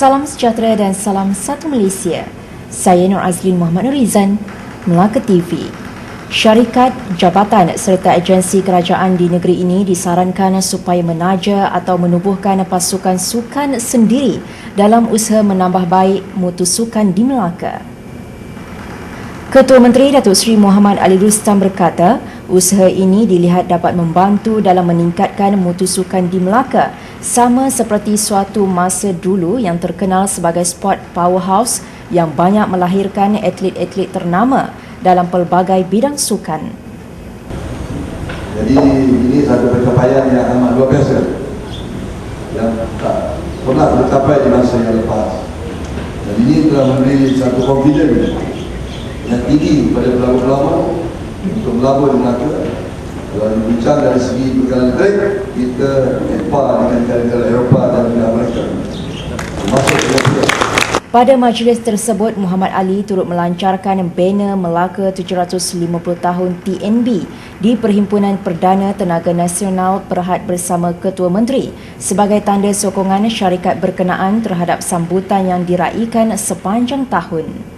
Salam sejahtera dan salam satu Malaysia. Saya Nur Azlin Muhammad Nurizan, Melaka TV. Syarikat, jabatan serta agensi kerajaan di negeri ini disarankan supaya menaja atau menubuhkan pasukan sukan sendiri dalam usaha menambah baik mutu sukan di Melaka. Ketua Menteri Datuk Seri Muhammad Ali Rustam berkata, usaha ini dilihat dapat membantu dalam meningkatkan mutu sukan di Melaka sama seperti suatu masa dulu yang terkenal sebagai sport powerhouse yang banyak melahirkan atlet-atlet ternama dalam pelbagai bidang sukan. Jadi ini satu pencapaian yang amat luar biasa yang tak pernah tercapai di masa yang lepas. Dan ini telah memberi satu confidence yang tinggi kepada pelabur-pelabur untuk melabur di Melaka. Kalau dibincang dari segi perkara negeri kita empa dengan negara-negara Eropah dan juga Amerika. Termasuk Malaysia pada majlis tersebut, Muhammad Ali turut melancarkan banner Melaka 750 tahun TNB di Perhimpunan Perdana Tenaga Nasional Perhad bersama Ketua Menteri sebagai tanda sokongan syarikat berkenaan terhadap sambutan yang diraikan sepanjang tahun.